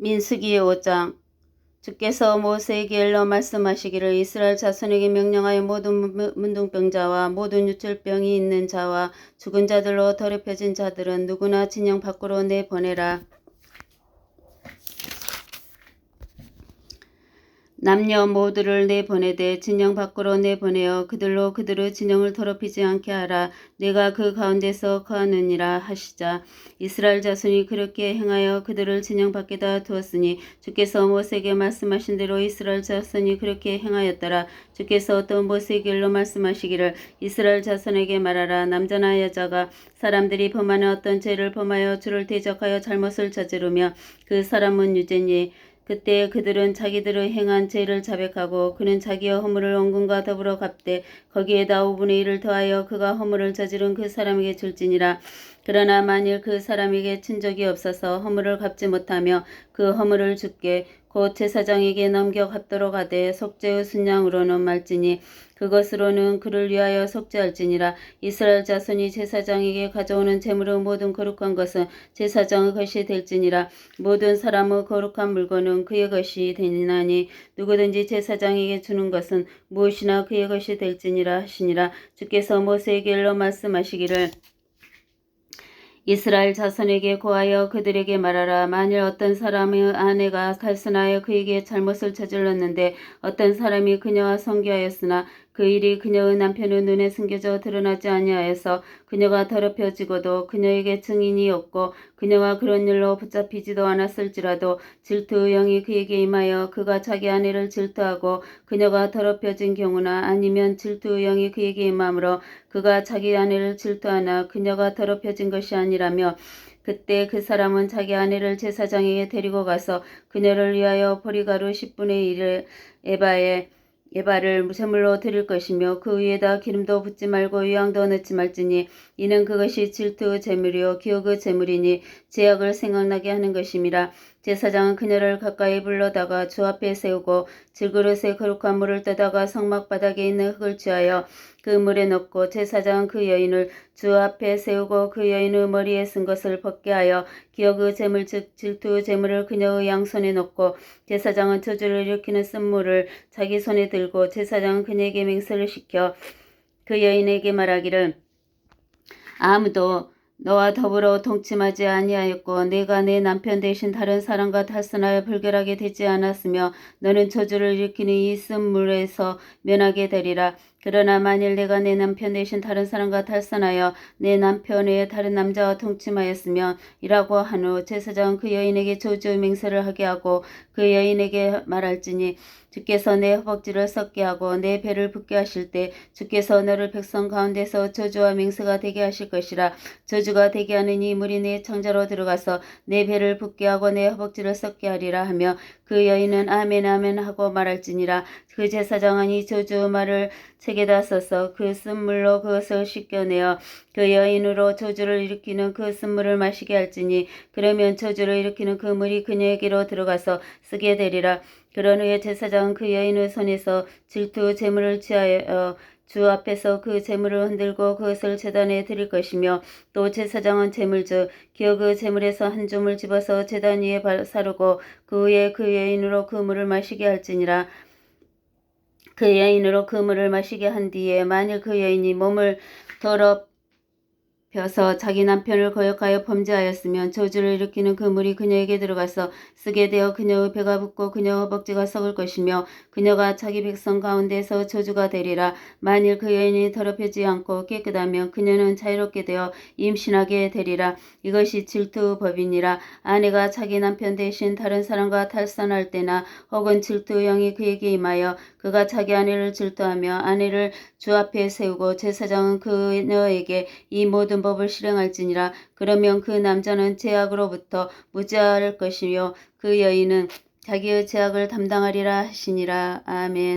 민수기 5장 주께서 모세에게 일러 말씀하시기를 이스라엘 자손에게 명령하여 모든 문- 문둥병자와 모든 유출병이 있는 자와 죽은 자들로 더럽혀진 자들은 누구나 진영 밖으로 내보내라. 남녀 모두를 내보내되 진영 밖으로 내보내어 그들로 그들의 진영을 더럽히지 않게 하라. 내가 그 가운데서 거하느니라 하시자. 이스라엘 자손이 그렇게 행하여 그들을 진영 밖에다 두었으니 주께서 모세에게 말씀하신 대로 이스라엘 자손이 그렇게 행하였더라. 주께서 또 모세에게 일러 말씀하시기를 이스라엘 자손에게 말하라. 남자나 여자가 사람들이 범하는 어떤 죄를 범하여 주를 대적하여 잘못을 저지르며 그 사람은 유죄니 그때 그들은 자기들의 행한 죄를 자백하고 그는 자기의 허물을 원금과 더불어 갚되 거기에다 5분의 1을 더하여 그가 허물을 저지른 그 사람에게 줄지니라. 그러나 만일 그 사람에게 친족이 없어서 허물을 갚지 못하며 그 허물을 죽게 곧 제사장에게 넘겨 갚도록 하되 속죄의 순양으로는 말지니 그것으로는 그를 위하여 속죄할지니라. 이스라엘 자손이 제사장에게 가져오는 제물의 모든 거룩한 것은 제사장의 것이 될지니라. 모든 사람의 거룩한 물건은 그의 것이 되나니 누구든지 제사장에게 주는 것은 무엇이나 그의 것이 될지니라 하시니라. 주께서 모세에게 일러 말씀하시기를 이스라엘 자손에게 고하여 그들에게 말하라. 만일 어떤 사람의 아내가 탈선하여 그에게 잘못을 저질렀는데 어떤 사람이 그녀와 성교하였으나 그 일이 그녀의 남편의 눈에 숨겨져 드러나지 아니하여서 그녀가 더럽혀지고도 그녀에게 증인이 없고 그녀가 그런 일로 붙잡히지도 않았을지라도 질투의 영이 그에게 임하여 그가 자기 아내를 질투하고 그녀가 더럽혀진 경우나 아니면 질투의 영이 그에게 임함으로 그가 자기 아내를 질투하나 그녀가 더럽혀진 것이 아니라며 그때 그 사람은 자기 아내를 제사장에게 데리고 가서 그녀를 위하여 보리가루 10분의 1을 에바에 에바를 제물로 드릴 것이며 그 위에다 기름도 붓지 말고 유황도 넣지 말지니 이는 그것이 질투의 제물이요 기억의 제물이니 제약을 생각나게 하는 것임이라 제사장은 그녀를 가까이 불러다가 주 앞에 세우고 질그릇에 거룩한 물을 떠다가 성막 바닥에 있는 흙을 취하여 그 물에 넣고 제사장은 그 여인을 주 앞에 세우고 그 여인의 머리에 쓴 것을 벗게 하여 기억의 제물 즉 질투의 제물을 그녀의 양손에 넣고 제사장은 저주를 일으키는 쓴물을 자기 손에 들고 제사장은 그녀에게 맹세를 시켜 그 여인에게 말하기를 아무도 너와 더불어 동침하지 아니하였고 내가 내 남편 대신 다른 사람과 탈선하여 불결하게 되지 않았으며 너는 저주를 일으키는 이 쓴물에서 면하게 되리라 그러나 만일 내가 내 남편 대신 다른 사람과 탈선하여 내 남편 외에 다른 남자와 동침하였으면 이라고 한 후 제사장은 그 여인에게 저주의 맹세를 하게 하고 그 여인에게 말할지니 주께서 내 허벅지를 썩게 하고 내 배를 붓게 하실 때 주께서 너를 백성 가운데서 저주와 맹세가 되게 하실 것이라 저주가 되게 하는 이 물이 내 창자로 들어가서 내 배를 붓게 하고 내 허벅지를 썩게 하리라 하며 그 여인은 아멘 아멘 하고 말할지니라. 그 제사장은 이 저주 말을 책에다 써서 그 쓴물로 그것을 씻겨내어 그 여인으로 저주를 일으키는 그 쓴물을 마시게 할지니 그러면 저주를 일으키는 그 물이 그녀에게로 들어가서 쓰게 되리라. 그런 후에 제사장은 그 여인의 손에서 질투 제물을 취하여 주 앞에서 그 제물을 흔들고 그것을 제단에 드릴 것이며 또 제사장은 즉 기억의 제물에서 한 줌을 집어서 제단 위에 사르고 그 후에 그 여인으로 그 물을 마시게 할지니라. 그 여인으로 그 물을 마시게 한 뒤에 만일 그 여인이 몸을 더럽 혀서 자기 남편을 거역하여 범죄하였으면 저주를 일으키는 그 물이 그녀에게 들어가서 쓰게 되어 그녀의 배가 붓고 그녀 허벅지가 썩을 것이며 그녀가 자기 백성 가운데서 저주가 되리라. 만일 그 여인이 더럽혀지 않고 깨끗하면 그녀는 자유롭게 되어 임신하게 되리라. 이것이 질투의 법이니라. 아내가 자기 남편 대신 다른 사람과 탈선할 때나 혹은 질투의 영이 그에게 임하여 그가 자기 아내를 질투하며 아내를 주 앞에 세우고 제사장은 그녀에게 이 모든 법을 실행할지니라. 그러면 그 남자는 제약으로부터 무죄할 것이며 그 여인은 자기의 제약을 담당하리라 하시니라. 아멘.